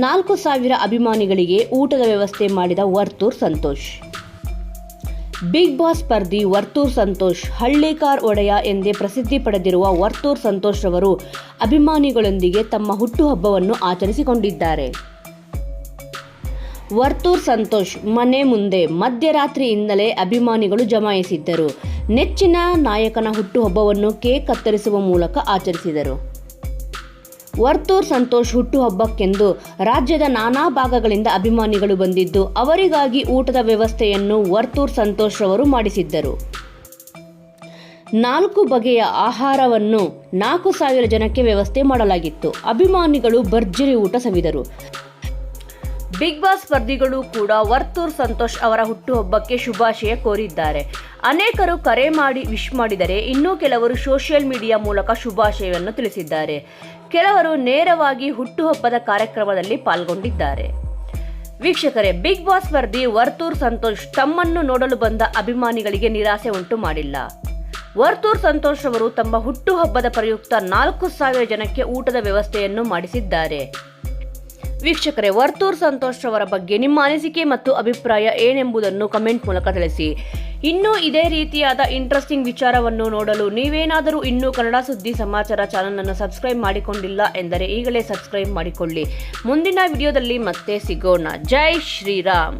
ನಾಲ್ಕು ಸಾವಿರ ಅಭಿಮಾನಿಗಳಿಗೆ ಊಟದ ವ್ಯವಸ್ಥೆ ಮಾಡಿದ ವರ್ತೂರ್ ಸಂತೋಷ್. ಬಿಗ್ ಬಾಸ್ ಸ್ಪರ್ಧಿ ವರ್ತೂರ್ ಸಂತೋಷ್ ಹಳ್ಳಿಕಾರ್ ಒಡೆಯ ಎಂದೇ ಪ್ರಸಿದ್ಧಿ ಪಡೆದಿರುವ ವರ್ತೂರ್ ಸಂತೋಷ್ ರವರು ಅಭಿಮಾನಿಗಳೊಂದಿಗೆ ತಮ್ಮ ಹುಟ್ಟುಹಬ್ಬವನ್ನು ಆಚರಿಸಿಕೊಂಡಿದ್ದಾರೆ. ವರ್ತೂರ್ ಸಂತೋಷ್ ಮನೆ ಮುಂದೆ ಮಧ್ಯರಾತ್ರಿಯಿಂದಲೇ ಅಭಿಮಾನಿಗಳು ಜಮಾಯಿಸಿದ್ದರು. ನೆಚ್ಚಿನ ನಾಯಕನ ಹುಟ್ಟುಹಬ್ಬವನ್ನು ಕೇಕ್ ಕತ್ತರಿಸುವ ಮೂಲಕ ಆಚರಿಸಿದರು. ವರ್ತೂರ್ ಸಂತೋಷ್ ಹುಟ್ಟುಹಬ್ಬಕ್ಕೆಂದು ರಾಜ್ಯದ ನಾನಾ ಭಾಗಗಳಿಂದ ಅಭಿಮಾನಿಗಳು ಬಂದಿದ್ದು, ಅವರಿಗಾಗಿ ಊಟದ ವ್ಯವಸ್ಥೆಯನ್ನು ವರ್ತೂರ್ ಸಂತೋಷ್ ರವರು ಮಾಡಿಸಿದ್ದರು. ನಾಲ್ಕು ಬಗೆಯ ಆಹಾರವನ್ನು ನಾಲ್ಕು ಸಾವಿರ ಜನಕ್ಕೆ ವ್ಯವಸ್ಥೆ ಮಾಡಲಾಗಿತ್ತು. ಅಭಿಮಾನಿಗಳು ಭರ್ಜರಿ ಊಟ ಸವಿದರು. ಬಿಗ್ ಬಾಸ್ ಸ್ಪರ್ಧಿಗಳು ಕೂಡ ವರ್ತೂರ್ ಸಂತೋಷ್ ಅವರ ಹುಟ್ಟುಹಬ್ಬಕ್ಕೆ ಶುಭಾಶಯ ಕೋರಿದ್ದಾರೆ. ಅನೇಕರು ಕರೆ ಮಾಡಿ ವಿಶ್ ಮಾಡಿದರೆ ಇನ್ನೂ ಕೆಲವರು ಸೋಷಿಯಲ್ ಮೀಡಿಯಾ ಮೂಲಕ ಶುಭಾಶಯವನ್ನು ತಿಳಿಸಿದ್ದಾರೆ. ಕೆಲವರು ನೇರವಾಗಿ ಹುಟ್ಟುಹಬ್ಬದ ಕಾರ್ಯಕ್ರಮದಲ್ಲಿ ಪಾಲ್ಗೊಂಡಿದ್ದಾರೆ. ವೀಕ್ಷಕರೇ ಬಿಗ್ ಬಾಸ್ ಸ್ಪರ್ಧಿ ವರ್ತೂರ್ ಸಂತೋಷ್ ತಮ್ಮನ್ನು ನೋಡಲು ಬಂದ ಅಭಿಮಾನಿಗಳಿಗೆ ನಿರಾಸೆ ಉಂಟು ಮಾಡಿಲ್ಲ. ವರ್ತೂರ್ ಸಂತೋಷ್ ಅವರು ತಮ್ಮ ಹುಟ್ಟುಹಬ್ಬದ ಪ್ರಯುಕ್ತ ನಾಲ್ಕು ಸಾವಿರ ಜನಕ್ಕೆ ಊಟದ ವ್ಯವಸ್ಥೆಯನ್ನು ಮಾಡಿಸಿದ್ದಾರೆ. ವೀಕ್ಷಕರೇ, ವರ್ತೂರ್ ಸಂತೋಷ್ ಅವರ ಬಗ್ಗೆ ನಿಮ್ಮ ಅನಿಸಿಕೆ ಮತ್ತು ಅಭಿಪ್ರಾಯ ಏನೆಂಬುದನ್ನು ಕಮೆಂಟ್ ಮೂಲಕ ತಿಳಿಸಿ. ಇನ್ನೂ ಇದೇ ರೀತಿಯಾದ ಇಂಟ್ರೆಸ್ಟಿಂಗ್ ವಿಚಾರವನ್ನು ನೋಡಲು ನೀವೇನಾದರೂ ಇನ್ನೂ ಕನ್ನಡ ಸುದ್ದಿ ಸಮಾಚಾರ ಚಾನಲನ್ನು ಸಬ್ಸ್ಕ್ರೈಬ್ ಮಾಡಿಕೊಂಡಿಲ್ಲ ಎಂದರೆ ಈಗಲೇ ಸಬ್ಸ್ಕ್ರೈಬ್ ಮಾಡಿಕೊಳ್ಳಿ. ಮುಂದಿನ ವಿಡಿಯೋದಲ್ಲಿ ಮತ್ತೆ ಸಿಗೋಣ. ಜೈ ಶ್ರೀರಾಮ್.